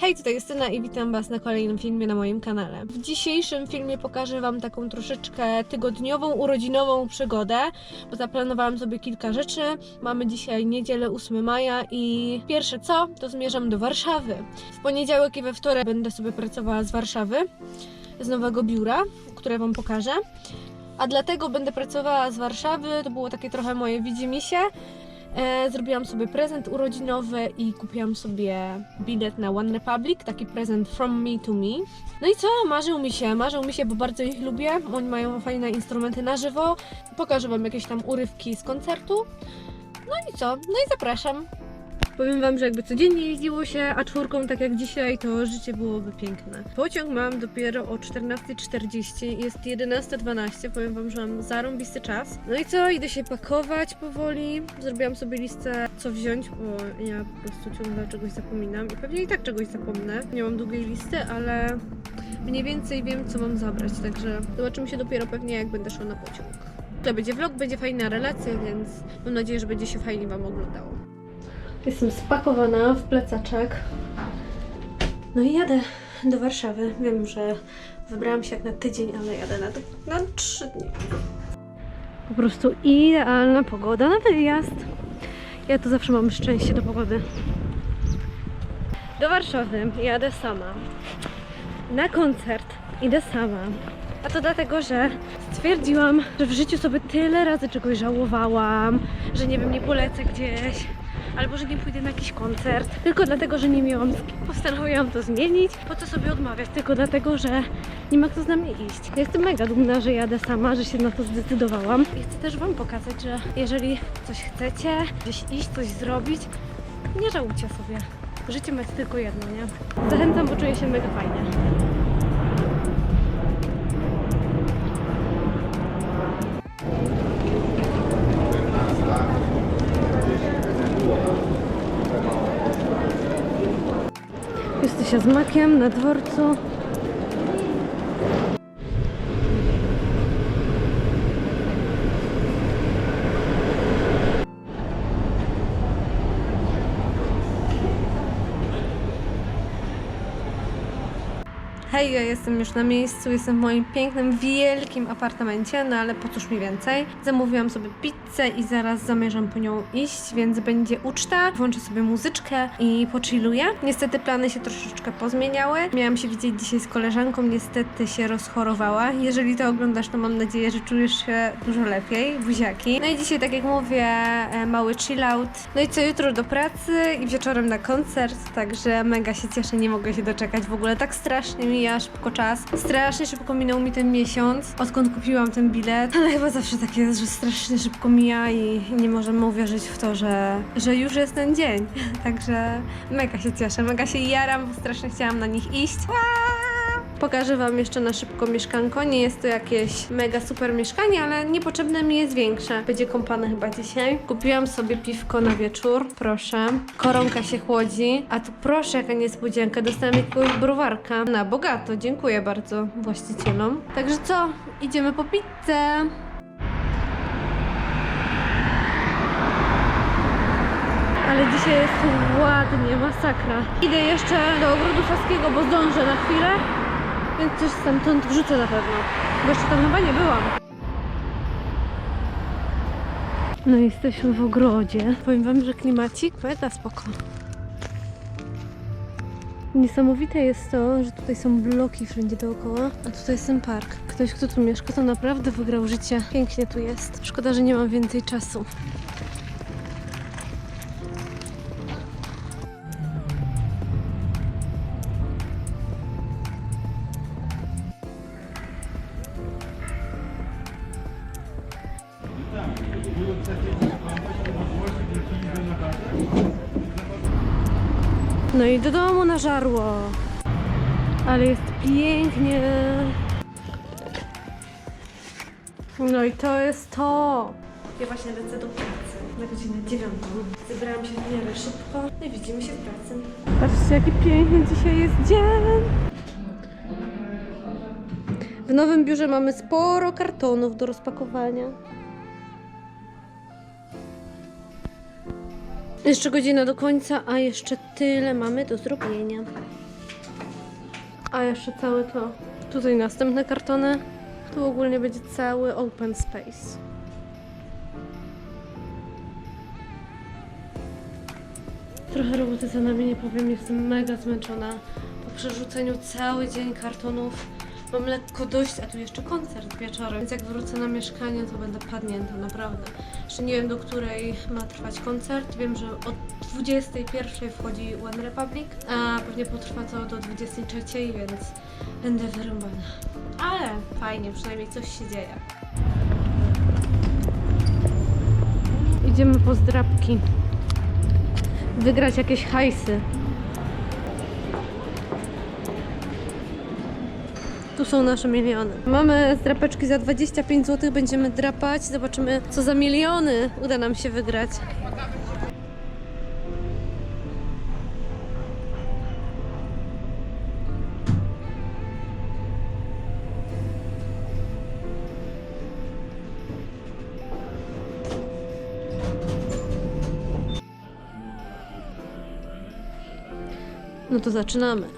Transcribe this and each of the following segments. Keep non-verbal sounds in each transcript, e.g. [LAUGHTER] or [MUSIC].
Hej, tutaj Justyna i witam Was na kolejnym filmie na moim kanale. W dzisiejszym filmie pokażę Wam taką troszeczkę tygodniową, urodzinową przygodę, bo zaplanowałam sobie kilka rzeczy. Mamy dzisiaj niedzielę 8 maja i pierwsze co, to zmierzam do Warszawy. W poniedziałek i we wtorek będę sobie pracowała z Warszawy, z nowego biura, które Wam pokażę. A dlatego będę pracowała z Warszawy, to było takie trochę moje widzimisię. E, zrobiłam sobie prezent urodzinowy i kupiłam sobie bilet na One Republic, taki prezent from me to me. No i co? Marzył mi się, marzył mi się, bo bardzo ich lubię. Oni mają fajne instrumenty na żywo. Pokażę Wam jakieś tam urywki z koncertu. No i co? No i zapraszam. Powiem Wam, że jakby codziennie jeździło się, a czwórką tak jak dzisiaj, to życie byłoby piękne. Pociąg mam dopiero o 14.40, jest 11.12, powiem Wam, że mam zarąbisty czas. No i co, idę się pakować powoli. Zrobiłam sobie listę, co wziąć, bo ja po prostu ciągle czegoś zapominam i pewnie i tak czegoś zapomnę. Nie mam długiej listy, ale mniej więcej wiem, co mam zabrać, także zobaczymy się dopiero pewnie, jak będę szła na pociąg. To będzie vlog, będzie fajna relacja, więc mam nadzieję, że będzie się fajnie Wam oglądało. Jestem spakowana w plecaczek. No i jadę do Warszawy. Wiem, że wybrałam się jak na tydzień, ale jadę na, na trzy dni. Po prostu idealna pogoda na wyjazd. Ja to zawsze mam szczęście do pogody. Do Warszawy jadę sama. Na koncert idę sama. A to dlatego, że stwierdziłam, że w życiu sobie tyle razy czegoś żałowałam, że nie wiem, nie polecę gdzieś, albo że nie pójdę na jakiś koncert, tylko dlatego, że nie miałam z kim. Postanowiłam to zmienić. Po co sobie odmawiać? Tylko dlatego, że nie ma kto z nami iść. Ja jestem mega dumna, że jadę sama, że się na to zdecydowałam. I chcę też Wam pokazać, że jeżeli coś chcecie, gdzieś iść, coś zrobić, nie żałujcie sobie. Życie macie tylko jedno, nie? Zachęcam, bo czuję się mega fajnie. Jesteś z makiem na dworcu. Hej, ja jestem już na miejscu, jestem w moim pięknym, wielkim apartamencie, no ale po cóż mi więcej. Zamówiłam sobie pizzę i zaraz zamierzam po nią iść, więc będzie uczta. Włączę sobie muzyczkę i pochilluję. Niestety plany się troszeczkę pozmieniały. Miałam się widzieć dzisiaj z koleżanką, niestety się rozchorowała. Jeżeli to oglądasz, to mam nadzieję, że czujesz się dużo lepiej, buziaki. No i dzisiaj, tak jak mówię, e, mały chill out. No i co jutro do pracy i wieczorem na koncert, także mega się cieszę, nie mogę się doczekać. W ogóle tak strasznie mija szybko czas. Strasznie szybko minął mi ten miesiąc, odkąd kupiłam ten bilet. Ale chyba zawsze tak jest, że strasznie szybko mija i nie możemy uwierzyć w to, że, że już jest ten dzień. [LAUGHS] Także mega się cieszę, mega się jaram, bo strasznie chciałam na nich iść. Aaa! Pokażę Wam jeszcze na szybko mieszkanko. Nie jest to jakieś mega super mieszkanie, ale niepotrzebne mi jest większe. Będzie kąpane chyba dzisiaj. Kupiłam sobie piwko na wieczór, proszę. Koronka się chłodzi. A tu proszę, jaka niespodzianka. Dostałam jakiegoś browarka. Na bogato. Dziękuję bardzo właścicielom. Także co? Idziemy po pizzę. Ale dzisiaj jest ładnie, masakra. Idę jeszcze do ogrodu saskiego, bo zdążę na chwilę. Więc coś stamtąd wrzucę na pewno. Bo jeszcze tam chyba nie byłam. No jesteśmy w ogrodzie. Powiem wam, że klimacik mega spoko. Niesamowite jest to, że tutaj są bloki wszędzie dookoła, a tutaj jest ten park. Ktoś, kto tu mieszka, to naprawdę wygrał życie. Pięknie tu jest. Szkoda, że nie mam więcej czasu. No i do domu na żarło. Ale jest pięknie. No i to jest to. Ja właśnie lecę do pracy na godzinę dziewiątą. Zebrałam się w miarę szybko. No i widzimy się w pracy. Patrzcie, jaki piękny dzisiaj jest dzień. W nowym biurze mamy sporo kartonów do rozpakowania. Jeszcze godzina do końca, a jeszcze tyle mamy do zrobienia. A jeszcze całe to. Tutaj następne kartony. Tu ogólnie będzie cały open space. Trochę roboty za nami, nie powiem, jestem mega zmęczona. Po przerzuceniu cały dzień kartonów mam lekko dość, a tu jeszcze koncert wieczorem, więc jak wrócę na mieszkanie, to będę padnięta, naprawdę. Jeszcze nie wiem, do której ma trwać koncert. Wiem, że od 21 wchodzi One Republic, a pewnie potrwa to do 23, więc będę wyrąbana. Ale fajnie, przynajmniej coś się dzieje. Idziemy po zdrabki. Wygrać jakieś hajsy. Tu są nasze miliony. Mamy drapeczki za 25 zł, będziemy drapać. Zobaczymy, co za miliony uda nam się wygrać. No to zaczynamy.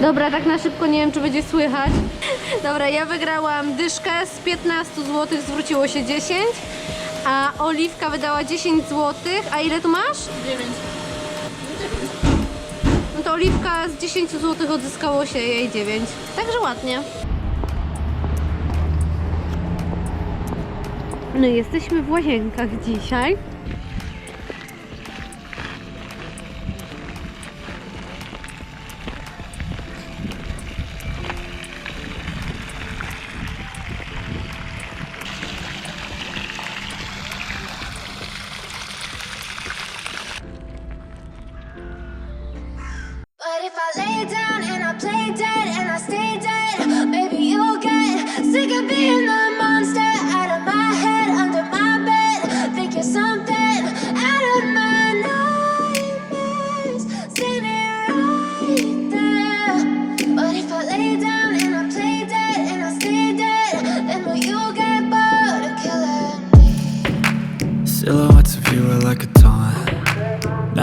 Dobra, tak na szybko nie wiem, czy będzie słychać. Dobra, ja wygrałam dyszkę z 15 zł, zwróciło się 10, a Oliwka wydała 10 zł. A ile tu masz? 9. No to Oliwka z 10 zł odzyskało się jej 9. Także ładnie. No i jesteśmy w łazienkach dzisiaj.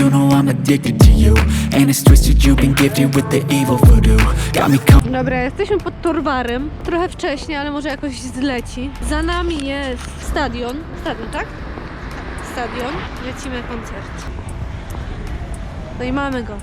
You know I'm addicted to you. And it's twisted, you've been gifted with the evil voodoo. Got me. Dobra, jesteśmy pod Torwarem. Trochę wcześnie, ale może jakoś zleci. Za nami jest stadion. Stadion, tak? Stadion. Lecimy koncert. No i mamy go.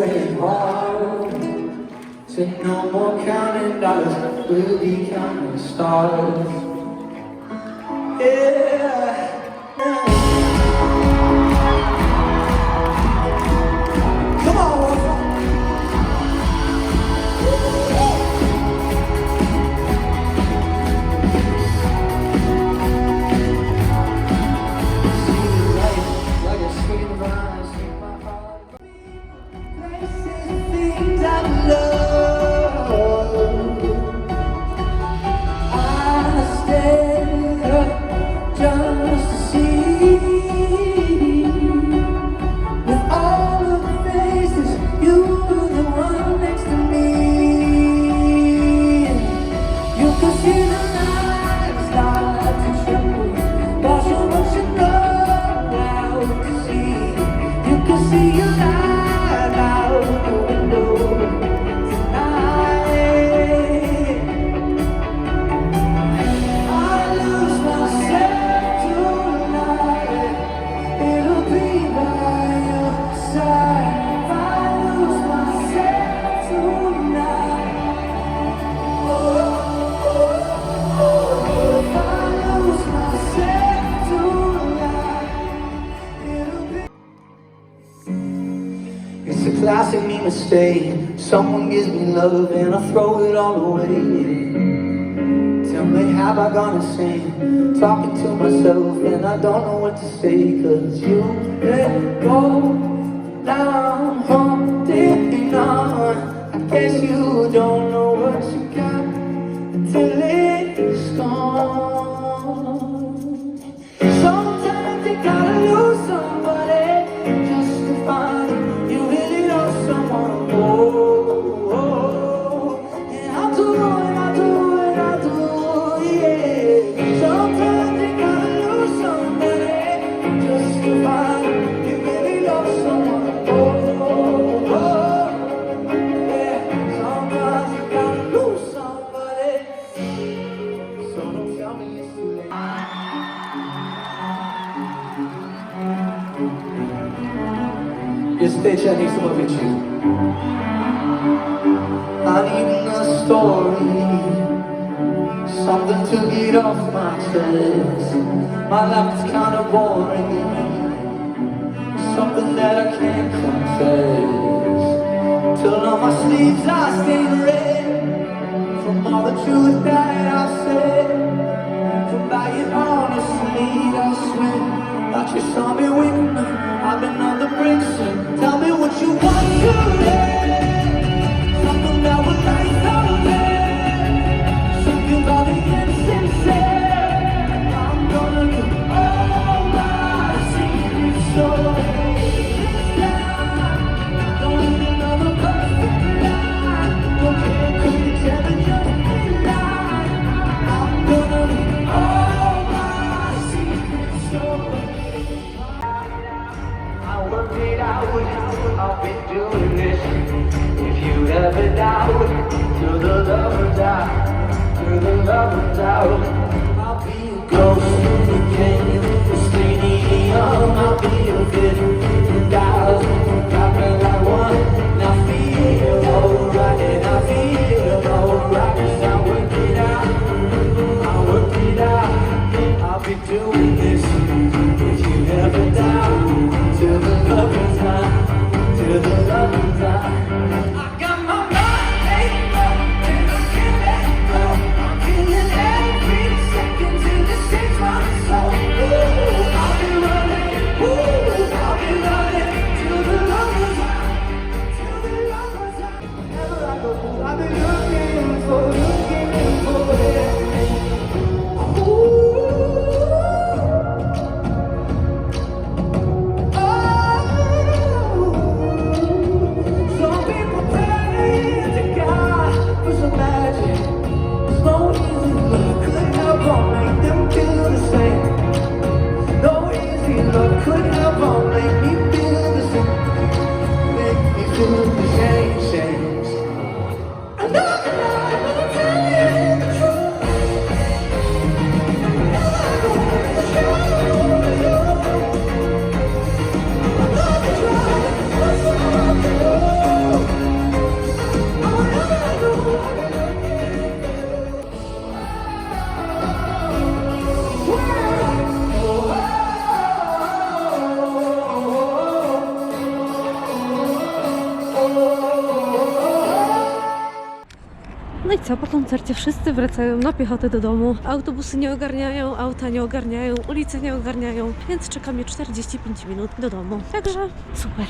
I've been playing no more counting dollars, we'll be counting stars. Classic me mistake. Someone gives me love and I throw it all away. Tell me, have I gone insane? Talking to myself and I don't know what to say. Cause you let go. Now I'm holding on. I guess you don't know what you got until it's Jest tycia, nie chcę powiedzieć I need a story Something to get off my chest. My life is kinda boring. Something that I can't confess. Till on my sleeves I stay red From all the truth that I've said. From lying honestly I swear That you saw me weak I've been on the brink so Tell me what you want out to the lover's out, to the lover's out. I'll be a ghost in the canyon, the stadium. I'll be a vision. Co, po koncercie wszyscy wracają na piechotę do domu. Autobusy nie ogarniają, auta nie ogarniają, ulice nie ogarniają, więc czeka mnie 45 minut do domu. Także super.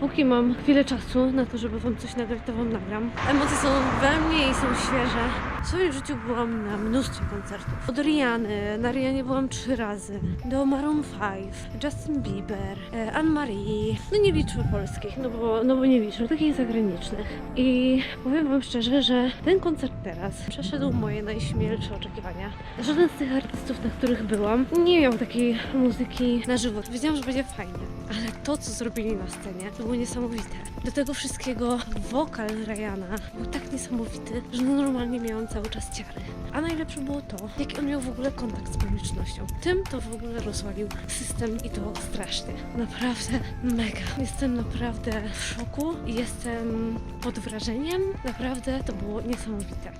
Póki mam chwilę czasu na to, żeby wam coś nagrać, to wam nagram. Emocje są we mnie i są świeże. W swoim życiu byłam na mnóstwie koncertów. Od Riany, na Rianie byłam trzy razy. Do Maroon 5, Justin Bieber, e, Anne-Marie. No nie liczmy polskich, no bo, no bo nie liczmy, takich zagranicznych. I powiem wam szczerze, że ten koncert teraz przeszedł moje najśmielsze oczekiwania. Żaden z tych artystów, na których byłam, nie miał takiej muzyki na żywo. Wiedziałam, że będzie fajnie, ale to, co zrobili na scenie, to było niesamowite. Do tego wszystkiego wokal Ryana był tak niesamowity, że no normalnie miałam cały czas ciary. A najlepsze było to, jaki on miał w ogóle kontakt z publicznością. Tym to w ogóle rozwalił system i to strasznie. Naprawdę mega. Jestem naprawdę w szoku i jestem pod wrażeniem. Naprawdę to było niesamowite.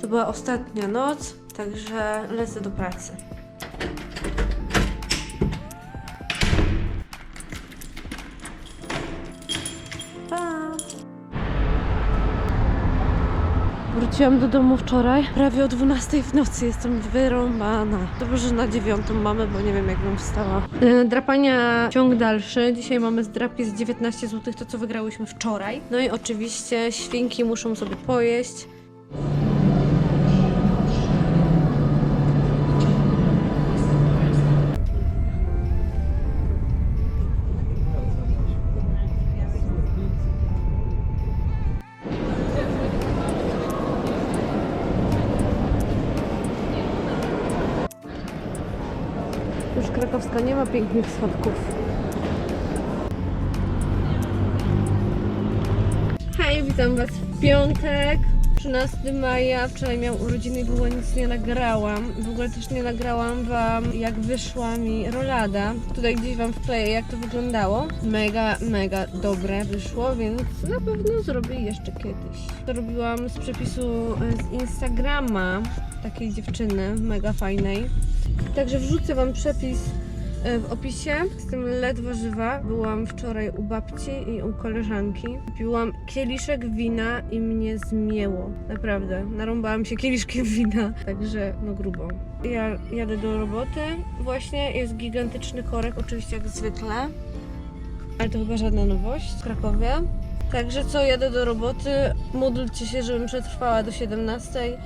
To była ostatnia noc, także lecę do pracy. Wróciłam do domu wczoraj, prawie o 12 w nocy, jestem wyrąbana. Dobrze, że na dziewiątą mamy, bo nie wiem jak bym wstała. Yy, drapania ciąg dalszy. Dzisiaj mamy zdrapie z 19 zł, to co wygrałyśmy wczoraj. No i oczywiście świnki muszą sobie pojeść. Pięknych schodków. Hej, witam Was w piątek. 13 maja, wczoraj miał urodziny i nic nie nagrałam. W ogóle też nie nagrałam Wam, jak wyszła mi rolada. Tutaj gdzieś Wam wkleję, jak to wyglądało. Mega, mega dobre wyszło, więc na pewno zrobię jeszcze kiedyś. To robiłam z przepisu e, z Instagrama takiej dziewczyny, mega fajnej. Także wrzucę Wam przepis w opisie. Jestem ledwo żywa. Byłam wczoraj u babci i u koleżanki. Piłam kieliszek wina i mnie zmieło. Naprawdę. Narąbałam się kieliszkiem [LAUGHS] wina. Także no grubo. Ja jadę do roboty. Właśnie jest gigantyczny korek, oczywiście jak zwykle. Ale to chyba żadna nowość w Krakowie. Także co, jadę do roboty. Módlcie się, żebym przetrwała do 17.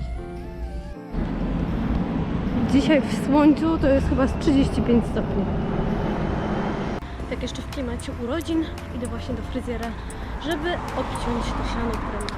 Dzisiaj w słońcu to jest chyba z 35 stopni. Tak jeszcze w klimacie urodzin idę właśnie do fryzjera, żeby obciąć to siano, które.